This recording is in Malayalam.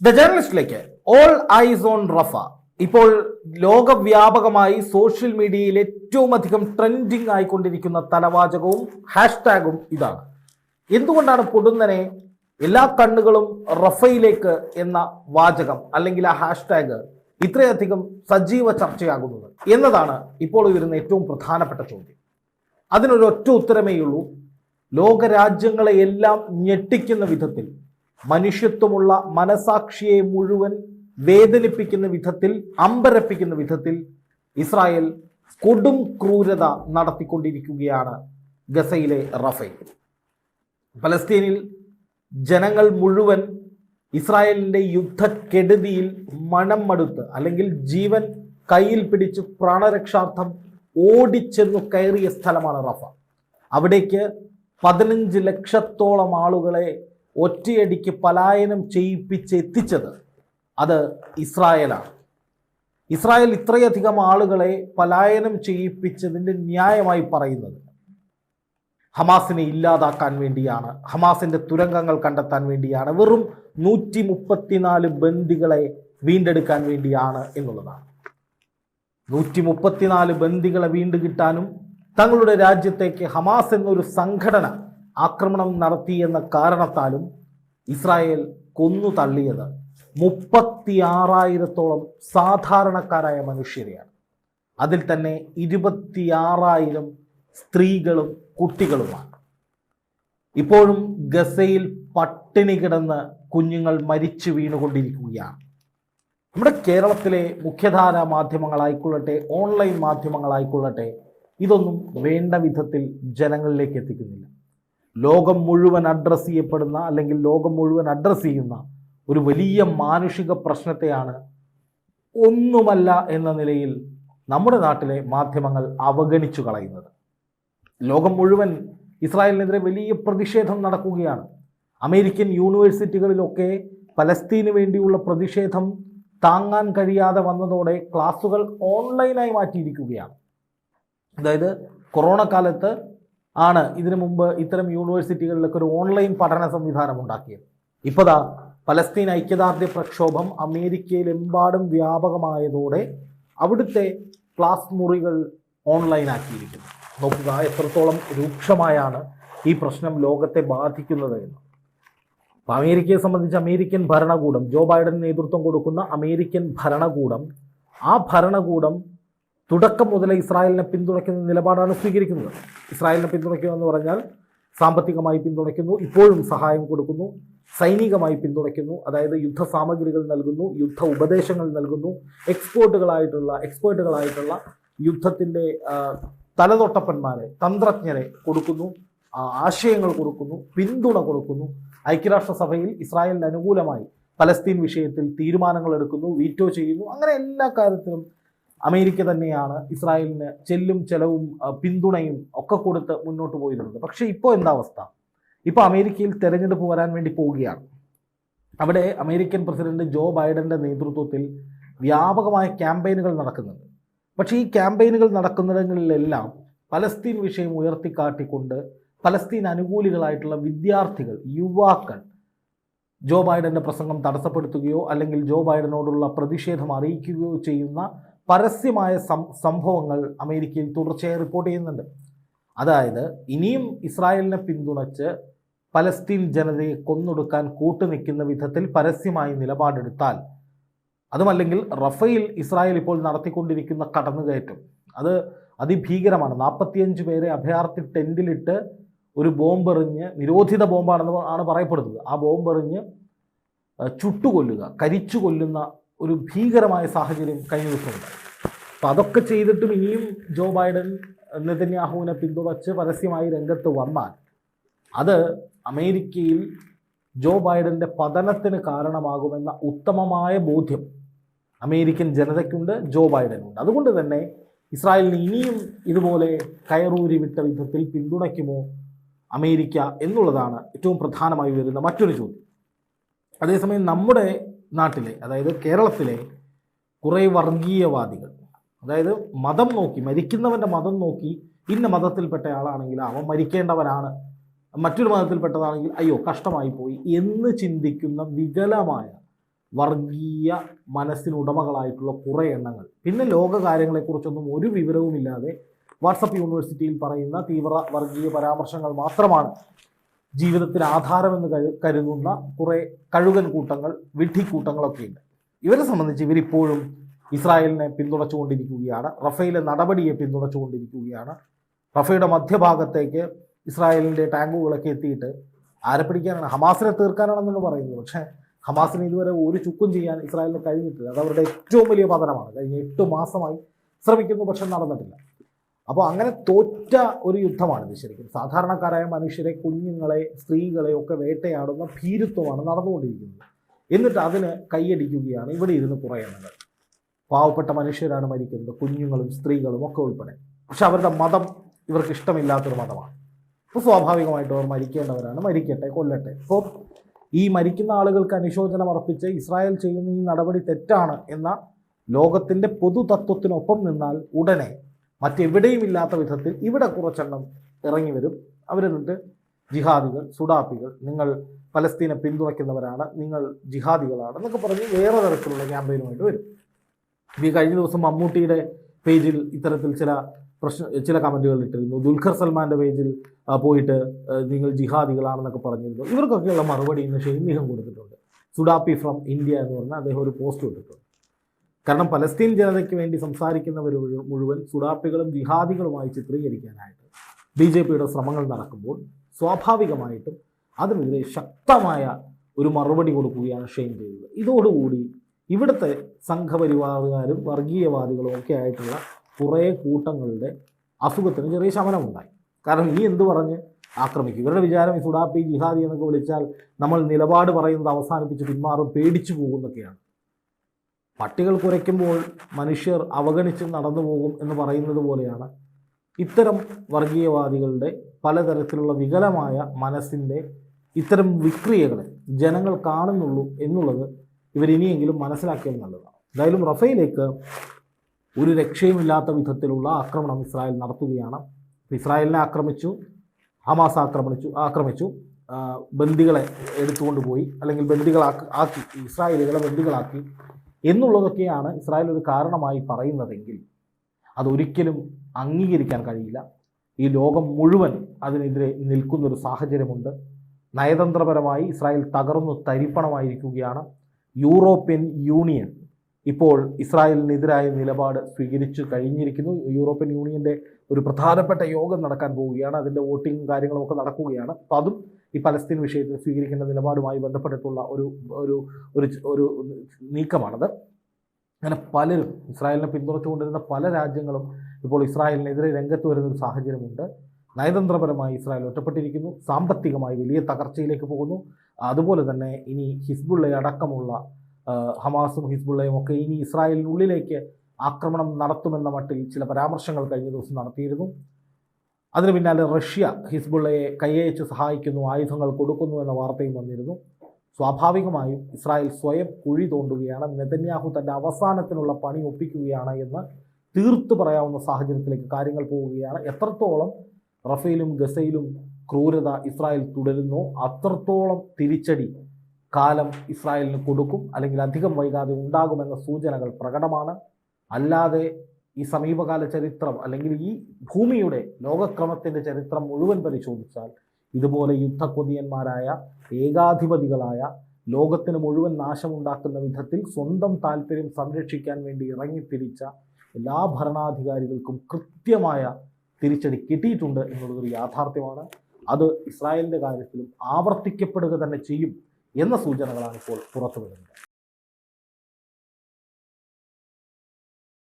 ദ ജേർണലിസ്റ്റിലേക്ക് ഓൾ ഐസ് ഓൺ റഫ ഇപ്പോൾ ലോകവ്യാപകമായി സോഷ്യൽ മീഡിയയിൽ ഏറ്റവും അധികം ട്രെൻഡിങ് ആയിക്കൊണ്ടിരിക്കുന്ന തലവാചകവും ഹാഷ്ടാഗും ഇതാണ്. എന്തുകൊണ്ടാണ് പൊടുന്നനെ എല്ലാ കണ്ണുകളും റഫയിലേക്ക് എന്ന വാചകം അല്ലെങ്കിൽ ആ ഹാഷ്ടാഗ് ഇത്രയധികം സജീവ ചർച്ചയാകുന്നത് എന്നതാണ് ഇപ്പോൾ ഉയരുന്ന ഏറ്റവും പ്രധാനപ്പെട്ട ചോദ്യം. അതിനൊരു ഒറ്റ ഉത്തരമേ ഉള്ളൂ ലോകരാജ്യങ്ങളെ എല്ലാം ഞെട്ടിക്കുന്ന വിധത്തിൽ മനുഷ്യത്വമുള്ള മനസാക്ഷിയെ മുഴുവൻ വേദനിപ്പിക്കുന്ന വിധത്തിൽ അമ്പരപ്പിക്കുന്ന വിധത്തിൽ ഇസ്രായേൽ കൊടും ക്രൂരത നടത്തിക്കൊണ്ടിരിക്കുകയാണ് ഗസയിലെ റഫേൽ. പലസ്തീനിൽ ജനങ്ങൾ മുഴുവൻ ഇസ്രായേലിന്റെ യുദ്ധക്കെടുതിയിൽ മണം മടുത്ത് അല്ലെങ്കിൽ ജീവൻ കയ്യിൽ പിടിച്ച് പ്രാണരക്ഷാർത്ഥം ഓടിച്ചെന്നു കയറിയ സ്ഥലമാണ് റഫ. അവിടേക്ക് പതിനഞ്ച് ലക്ഷത്തോളം ആളുകളെ ഒറ്റയടിക്ക് പലായനം ചെയ്യിപ്പിച്ച് എത്തിച്ചത് അത് ഇസ്രായേലാണ്. ഇസ്രായേൽ ഇത്രയധികം ആളുകളെ പലായനം ചെയ്യിപ്പിച്ചതിന്റെ ന്യായമായി പറയുന്നത് ഹമാസിനെ ഇല്ലാതാക്കാൻ വേണ്ടിയാണ് ഹമാസിന്റെ തുരങ്കങ്ങൾ കണ്ടെത്താൻ വേണ്ടിയാണ് വെറും നൂറ്റി മുപ്പത്തിനാല് ബന്ദികളെ വീണ്ടെടുക്കാൻ വേണ്ടിയാണ് എന്നുള്ളതാണ്. നൂറ്റി മുപ്പത്തിനാല് ബന്ദികളെ വീണ്ടുകിട്ടാനും തങ്ങളുടെ രാജ്യത്തേക്ക് ഹമാസ് എന്നൊരു സംഘടന ആക്രമണം നടത്തി എന്ന കാരണത്താലും ഇസ്രായേൽ കൊന്നു തള്ളിയത് മുപ്പത്തി ആറായിരത്തോളം സാധാരണക്കാരായ മനുഷ്യരെയാണ്. അതിൽ തന്നെ ഇരുപത്തിയാറായിരം സ്ത്രീകളും കുട്ടികളുമാണ്. ഇപ്പോഴും ഗസയിൽ പട്ടിണി കിടന്ന് കുഞ്ഞുങ്ങൾ മരിച്ചു വീണുകൊണ്ടിരിക്കുകയാണ്. നമ്മുടെ കേരളത്തിലെ മുഖ്യധാര മാധ്യമങ്ങളായിക്കൊള്ളട്ടെ ഓൺലൈൻ മാധ്യമങ്ങളായിക്കൊള്ളട്ടെ ഇതൊന്നും വേണ്ട വിധത്തിൽ ജനങ്ങളിലേക്ക് എത്തിക്കുന്നില്ല. ലോകം മുഴുവൻ അഡ്രസ്സ് ചെയ്യപ്പെടുന്ന അല്ലെങ്കിൽ ലോകം മുഴുവൻ അഡ്രസ്സ് ചെയ്യുന്ന ഒരു വലിയ മാനുഷിക പ്രശ്നത്തെയാണ് ഒന്നുമല്ല എന്ന നിലയിൽ നമ്മുടെ നാട്ടിലെ മാധ്യമങ്ങൾ അവഗണിച്ചു കളയുന്നത്. ലോകം മുഴുവൻ ഇസ്രായേലിനെതിരെ വലിയ പ്രതിഷേധം നടക്കുകയാണ്. അമേരിക്കൻ യൂണിവേഴ്സിറ്റികളിലൊക്കെ പലസ്തീന് വേണ്ടിയുള്ള പ്രതിഷേധം താങ്ങാൻ കഴിയാതെ വന്നതോടെ ക്ലാസ്സുകൾ ഓൺലൈനായി മാറ്റിയിരിക്കുകയാണ്. അതായത് കൊറോണ കാലത്ത് ആണ് ഇതിനു മുമ്പ് ഇത്തരം യൂണിവേഴ്സിറ്റികളിലൊക്കെ ഒരു ഓൺലൈൻ പഠന സംവിധാനം ഉണ്ടാക്കിയത്. ഇപ്പതാ പലസ്തീൻ ഐക്യദാർഢ്യ പ്രക്ഷോഭം അമേരിക്കയിലെമ്പാടും വ്യാപകമായതോടെ അവിടുത്തെ ക്ലാസ് മുറികൾ ഓൺലൈൻ ആക്കിയിരിക്കുന്നു. നോക്കുക എത്രത്തോളം രൂക്ഷമായാണ് ഈ പ്രശ്നം ലോകത്തെ ബാധിക്കുന്നത് എന്ന്. അപ്പോൾ അമേരിക്കയെ സംബന്ധിച്ച് അമേരിക്കൻ ഭരണകൂടം ജോ ബൈഡൻ നേതൃത്വം കൊടുക്കുന്ന അമേരിക്കൻ ഭരണകൂടം ആ ഭരണകൂടം തുടക്കം മുതലേ ഇസ്രായേലിനെ പിന്തുണയ്ക്കുന്ന നിലപാടാണ് സ്വീകരിക്കുന്നത്. ഇസ്രായേലിനെ പിന്തുണയ്ക്കുക എന്ന് പറഞ്ഞാൽ സാമ്പത്തികമായി പിന്തുണയ്ക്കുന്നു ഇപ്പോഴും സഹായം കൊടുക്കുന്നു സൈനികമായി പിന്തുണയ്ക്കുന്നു അതായത് യുദ്ധ സാമഗ്രികൾ നൽകുന്നു യുദ്ധ ഉപദേശങ്ങൾ നൽകുന്നു എക്സ്പോർട്ടുകളായിട്ടുള്ള എക്സ്പേർട്ടുകളായിട്ടുള്ള യുദ്ധത്തിന്റെ തലതൊട്ടപ്പന്മാരെ തന്ത്രജ്ഞരെ കൊടുക്കുന്നു ആശയങ്ങൾ കൊടുക്കുന്നു പിന്തുണ കൊടുക്കുന്നു. ഐക്യരാഷ്ട്രസഭയിൽ ഇസ്രായേലിന് അനുകൂലമായി പലസ്തീൻ വിഷയത്തിൽ തീരുമാനങ്ങൾ എടുക്കുന്നു വീറ്റോ ചെയ്യുന്നു അങ്ങനെ എല്ലാ കാര്യത്തിലും അമേരിക്ക തന്നെയാണ് ഇസ്രായേലിന് ചെല്ലും ചെലവും പിന്തുണയും ഒക്കെ കൊടുത്ത് മുന്നോട്ട് പോയിരുന്നത്. പക്ഷേ ഇപ്പോൾ എന്താ അവസ്ഥ? ഇപ്പോൾ അമേരിക്കയിൽ തെരഞ്ഞെടുപ്പ് വരാൻ വേണ്ടി പോവുകയാണ്. അവിടെ അമേരിക്കൻ പ്രസിഡന്റ് ജോ ബൈഡന്റെ നേതൃത്വത്തിൽ വ്യാപകമായ ക്യാമ്പയിനുകൾ നടക്കുന്നുണ്ട്. പക്ഷേ ഈ ക്യാമ്പയിനുകൾ നടക്കുന്നിടങ്ങളിലെല്ലാം പലസ്തീൻ വിഷയം ഉയർത്തിക്കാട്ടിക്കൊണ്ട് പലസ്തീൻ അനുകൂലികളായിട്ടുള്ള വിദ്യാർത്ഥികൾ യുവാക്കൾ ജോ ബൈഡന്റെ പ്രസംഗം തടസ്സപ്പെടുത്തുകയോ അല്ലെങ്കിൽ ജോ ബൈഡനോടുള്ള പ്രതിഷേധം അറിയിക്കുകയോ ചെയ്യുന്ന പരസ്യമായ സംഭവങ്ങൾ അമേരിക്കയിൽ തുടർച്ചയായി റിപ്പോർട്ട് ചെയ്യുന്നുണ്ട്. അതായത് ഇനിയും ഇസ്രായേലിനെ പിന്തുണച്ച് പലസ്തീൻ ജനതയെ കൊന്നൊടുക്കാൻ കൂട്ടുനിൽക്കുന്ന വിധത്തിൽ പരസ്യമായി നിലപാടെടുത്താൽ അതുമല്ലെങ്കിൽ റഫയിൽ ഇസ്രായേൽ ഇപ്പോൾ നടത്തിക്കൊണ്ടിരിക്കുന്ന കടന്നുകയറ്റം അത് അതിഭീകരമാണ്. നാൽപ്പത്തിയഞ്ച് പേരെ അഭയാർത്ഥി ടെന്റിലിട്ട് ഒരു ബോംബെറിഞ്ഞ് നിരോധിത ബോംബാണെന്ന് ആണ് പറയപ്പെടുന്നത്. ആ ബോംബെറിഞ്ഞ് ചുട്ടുകൊല്ലുക കരിച്ചു കൊല്ലുന്ന ഒരു ഭീകരമായ സാഹചര്യം കഴിഞ്ഞ അപ്പം അതൊക്കെ ചെയ്തിട്ടും ഇനിയും ജോ ബൈഡൻ നെതന്യാഹുവിനെ പിന്തുണച്ച് പരസ്യമായി രംഗത്ത് വന്നാൽ അത് അമേരിക്കയിൽ ജോ ബൈഡന്റെ പതനത്തിന് കാരണമാകുമെന്ന ഉത്തമമായ ബോധ്യം അമേരിക്കൻ ജനതയ്ക്കുണ്ട് ജോ ബൈഡനുണ്ട്. അതുകൊണ്ട് തന്നെ ഇസ്രായേലിന് ഇനിയും ഇതുപോലെ കയറൂരി വിട്ട വിധത്തിൽ പിന്തുണയ്ക്കുമോ അമേരിക്ക എന്നുള്ളതാണ് ഏറ്റവും പ്രധാനമായി വരുന്ന മറ്റൊരു ചോദ്യം. അതേസമയം നമ്മുടെ നാട്ടിലെ അതായത് കേരളത്തിലെ കുറേ വർഗീയവാദികൾ അതായത് മതം നോക്കി മരിക്കുന്നവന്റെ മതം നോക്കി ഇന്ന മതത്തിൽപ്പെട്ട ആളാണെങ്കിൽ അവൻ മരിക്കേണ്ടവനാണ് മറ്റൊരു മതത്തിൽപ്പെട്ടതാണെങ്കിൽ അയ്യോ കഷ്ടമായി പോയി എന്ന് ചിന്തിക്കുന്ന വികലമായ വർഗീയ മനസ്സിനുടമകളായിട്ടുള്ള കുറേ എണ്ണങ്ങൾ. പിന്നെ ലോക കാര്യങ്ങളെക്കുറിച്ചൊന്നും ഒരു വിവരവുമില്ലാതെ വാട്സപ്പ് യൂണിവേഴ്സിറ്റിയിൽ പറയുന്ന തീവ്ര വർഗീയ പരാമർശങ്ങൾ മാത്രമാണ് ജീവിതത്തിന് ആധാരമെന്ന് കരു കരുതുന്ന കുറേ കഴുകൻ കൂട്ടങ്ങൾ വിഡ്ഢിക്കൂട്ടങ്ങളൊക്കെ ഉണ്ട് ഇവരെ സംബന്ധിച്ച് ഇവരിപ്പോഴും ഇസ്രായേലിനെ പിന്തുണച്ചുകൊണ്ടിരിക്കുകയാണ്. റഫേലെ നടപടിയെ പിന്തുണച്ചുകൊണ്ടിരിക്കുകയാണ്. റഫയുടെ മധ്യഭാഗത്തേക്ക് ഇസ്രായേലിന്റെ ടാങ്കുകളൊക്കെ എത്തിയിട്ട് ആരെ പിടിക്കാനാണ്? ഹമാസിനെ തീർക്കാനാണെന്നാണ് പറയുന്നത്. പക്ഷേ ഹമാസിന് ഇതുവരെ ഒരു ചുക്കും ചെയ്യാൻ ഇസ്രായേലിന് കഴിഞ്ഞിട്ടില്ല. അത് അവരുടെ ഏറ്റവും വലിയ പതനമാണ്. കഴിഞ്ഞ എട്ട് മാസമായി ശ്രമിക്കുന്നു പക്ഷെ നടന്നിട്ടില്ല. അപ്പോൾ അങ്ങനെ തോറ്റ ഒരു യുദ്ധമാണിത് ശരിക്കും. സാധാരണക്കാരായ മനുഷ്യരെ കുഞ്ഞുങ്ങളെ സ്ത്രീകളെ ഒക്കെ വേട്ടയാടുന്ന ഭീരുത്വമാണ് നടന്നുകൊണ്ടിരിക്കുന്നത്. എന്നിട്ട് അതിന് കൈയടിക്കുകയാണ് ഇവിടെ ഇരുന്ന് കുറേ എണ്ണങ്ങൾ പാവപ്പെട്ട മനുഷ്യരാണ് മരിക്കുന്നത് കുഞ്ഞുങ്ങളും സ്ത്രീകളും ഒക്കെ ഉൾപ്പെടെ. പക്ഷെ അവരുടെ മതം ഇവർക്ക് ഇഷ്ടമില്ലാത്തൊരു മതമാണ്. അപ്പോൾ സ്വാഭാവികമായിട്ടും അവർ മരിക്കേണ്ടവരാണ്. മരിക്കട്ടെ കൊല്ലട്ടെ. അപ്പോൾ ഈ മരിക്കുന്ന ആളുകൾക്ക് അനുശോചനം അർപ്പിച്ച് ഇസ്രായേൽ ചെയ്യുന്ന ഈ നടപടി തെറ്റാണ് എന്ന ലോകത്തിന്റെ പൊതുതത്വത്തിനൊപ്പം നിന്നാൽ ഉടനെ മറ്റെവിടെയും ഇല്ലാത്ത വിധത്തിൽ ഇവിടെ കുറച്ചെണ്ണം ഇറങ്ങി വരും. അവരെന്നിട്ട് ജിഹാദികൾ സുഡാപ്പികൾ നിങ്ങൾ പലസ്തീനെ പിന്തുണയ്ക്കുന്നവരാണ് നിങ്ങൾ ജിഹാദികളാണ് എന്നൊക്കെ പറഞ്ഞ് വേറെ തരത്തിലുള്ള ക്യാമ്പയിനുമായിട്ട് വരും. ഈ കഴിഞ്ഞ ദിവസം മമ്മൂട്ടിയുടെ പേജിൽ ഇത്തരത്തിൽ ചില പ്രശ്ന ചില കമന്റുകൾ ഇട്ടിരുന്നു. ദുൽഖർ സൽമാന്റെ പേജിൽ പോയിട്ട് നിങ്ങൾ ജിഹാദികളാണെന്നൊക്കെ പറഞ്ഞിരുന്നു. ഇവർക്കൊക്കെയുള്ള മറുപടി ഇന്ന് ഷെയ്മിഹം കൊടുത്തിട്ടുണ്ട്. സുഡാപ്പി ഫ്രം ഇന്ത്യ എന്ന് പറഞ്ഞാൽ അദ്ദേഹം ഒരു പോസ്റ്റ് ഇട്ടിട്ടുണ്ട്. കാരണം പലസ്തീൻ ജനതയ്ക്ക് വേണ്ടി സംസാരിക്കുന്നവർ മുഴുവൻ സുഡാപ്പികളും ജിഹാദികളുമായി ചിത്രീകരിക്കാനായിട്ട് ബി ജെ പിയുടെ ശ്രമങ്ങൾ നടക്കുമ്പോൾ സ്വാഭാവികമായിട്ടും അതിനെതിരെ ശക്തമായ ഒരു മറുപടി കൊടുക്കുകയാണ് ഷെയ്ൻ ചെയ്തത്. ഇതോടുകൂടി ഇവിടുത്തെ സംഘപരിവാറുകാരും വർഗീയവാദികളും ഒക്കെ ആയിട്ടുള്ള കുറേ കൂട്ടങ്ങളുടെ അസുഖത്തിന് ചെറിയ ശമനമുണ്ടായി. കാരണം നീ എന്ത് പറഞ്ഞ്? ആക്രമിക്കും. ഇവരുടെ വിചാരം ഈ സുഡാപ്പി ജിഹാദി എന്നൊക്കെ വിളിച്ചാൽ നമ്മൾ നിലപാട് പറയുന്നത് അവസാനിപ്പിച്ച് പിന്മാറും പേടിച്ചു പോകുന്നൊക്കെയാണ് പട്ടികൾ കുറയ്ക്കുമ്പോൾ മനുഷ്യർ അവഗണിച്ച് നടന്നു പോകും എന്ന് പറയുന്നത് പോലെയാണ് ഇത്തരം വർഗീയവാദികളുടെ പലതരത്തിലുള്ള വികലമായ മനസ്സിന്റെ ഇത്തരം വിക്രിയകളെ ജനങ്ങൾ കാണുന്നുള്ളൂ എന്നുള്ളത് ഇവരിനിയെങ്കിലും മനസ്സിലാക്കിയത് നല്ലതാണ്. എന്തായാലും റഫേലേക്ക് ഒരു രക്ഷയുമില്ലാത്ത വിധത്തിലുള്ള ആക്രമണം ഇസ്രായേൽ നടത്തുകയാണ്. ഇസ്രായേലിനെ ആക്രമിച്ചു ഹമാസ് ആക്രമിച്ചു ആക്രമിച്ചു. ബന്ദികളെ എടുത്തുകൊണ്ട് പോയി അല്ലെങ്കിൽ ബന്ദികളാക്കി ആക്കി ഇസ്രായേലുകളെ ബന്ദികളാക്കി എന്നുള്ളതൊക്കെയാണ് ഇസ്രായേൽ ഒരു കാരണമായി പറയുന്നതെങ്കിൽ അതൊരിക്കലും അംഗീകരിക്കാൻ കഴിയില്ല. ഈ ലോകം മുഴുവൻ അതിനെതിരെ നിൽക്കുന്നൊരു സാഹചര്യമുണ്ട്. നയതന്ത്രപരമായി ഇസ്രായേൽ തകർന്നു തരിപ്പണമായിരിക്കുകയാണ്. യൂറോപ്യൻ യൂണിയൻ ഇപ്പോൾ ഇസ്രായേലിനെതിരായ നിലപാട് സ്വീകരിച്ചു കഴിഞ്ഞിരിക്കുന്നു. യൂറോപ്യൻ യൂണിയന്റെ ഒരു പ്രധാനപ്പെട്ട യോഗം നടക്കാൻ പോവുകയാണ്. അതിന്റെ വോട്ടിങ്ങും കാര്യങ്ങളും ഒക്കെ നടക്കുകയാണ്. അപ്പം അതും ഈ പലസ്തീൻ വിഷയത്തിൽ സ്വീകരിക്കേണ്ട നിലപാടുമായി ബന്ധപ്പെട്ടിട്ടുള്ള ഒരു ഒരു ഒരു ഒരു നീക്കമാണത്. അങ്ങനെ പലരും ഇസ്രായേലിനെ പിന്തുണച്ചുകൊണ്ടിരുന്ന പല രാജ്യങ്ങളും ഇപ്പോൾ ഇസ്രായേലിനെതിരെ രംഗത്ത് വരുന്ന ഒരു സാഹചര്യമുണ്ട്. നയതന്ത്രപരമായി ഇസ്രായേൽ ഒറ്റപ്പെട്ടിരിക്കുന്നു. സാമ്പത്തികമായി വലിയ തകർച്ചയിലേക്ക് പോകുന്നു. അതുപോലെ തന്നെ ഇനി ഹിസ്ബുള്ള അടക്കമുള്ള ഹമാസും ഹിസ്ബുള്ളയും ഒക്കെ ഇനി ഇസ്രായേലിനുള്ളിലേക്ക് ആക്രമണം നടത്തുമെന്ന മട്ടിൽ ചില പരാമർശങ്ങൾ കഴിഞ്ഞ ദിവസം നടത്തിയിരുന്നു. അതിന് പിന്നാലെ റഷ്യ ഹിസ്ബുള്ളയെ കൈയച്ച് സഹായിക്കുന്നു ആയുധങ്ങൾ കൊടുക്കുന്നു എന്ന വാർത്തയും വന്നിരുന്നു. സ്വാഭാവികമായും ഇസ്രായേൽ സ്വയം കുഴി തോണ്ടുകയാണ്. നെതന്യാഹു തന്റെ അവസാനത്തിനുള്ള പണി ഒപ്പിക്കുകയാണ് എന്ന് തീർത്തു പറയാവുന്ന സാഹചര്യത്തിലേക്ക് കാര്യങ്ങൾ പോവുകയാണ്. എത്രത്തോളം റഫേലും ഗസയിലും ക്രൂരത ഇസ്രായേൽ തുടരുന്നു അത്രത്തോളം തിരിച്ചടി കാലം ഇസ്രായേലിന് കൊടുക്കും അല്ലെങ്കിൽ അധികം വൈകാതെ ഉണ്ടാകുമെന്ന സൂചനകൾ പ്രകടമാണ്. അല്ലാതെ ഈ സമീപകാല ചരിത്രം അല്ലെങ്കിൽ ഈ ഭൂമിയുടെ ലോകക്രമത്തിന്റെ ചരിത്രം മുഴുവൻ പരിശോധിച്ചാൽ ഇതുപോലെ യുദ്ധക്കൊതിയന്മാരായ ഏകാധിപതികളായ ലോകത്തിന് മുഴുവൻ നാശമുണ്ടാക്കുന്ന വിധത്തിൽ സ്വന്തം താല്പര്യം സംരക്ഷിക്കാൻ വേണ്ടി ഇറങ്ങിത്തിരിച്ച എല്ലാ ഭരണാധികാരികൾക്കും കൃത്യമായ തിരിച്ചടി കിട്ടിയിട്ടുണ്ട് എന്നുള്ളതൊരു യാഥാർത്ഥ്യമാണ്. അത് ഇസ്രായേലിന്റെ കാര്യത്തിലും ആവർത്തിക്കപ്പെടുക തന്നെ ചെയ്യും. എന്ന സൂചനകളാണ് ഇപ്പോൾ പുറത്തു വരുന്നത്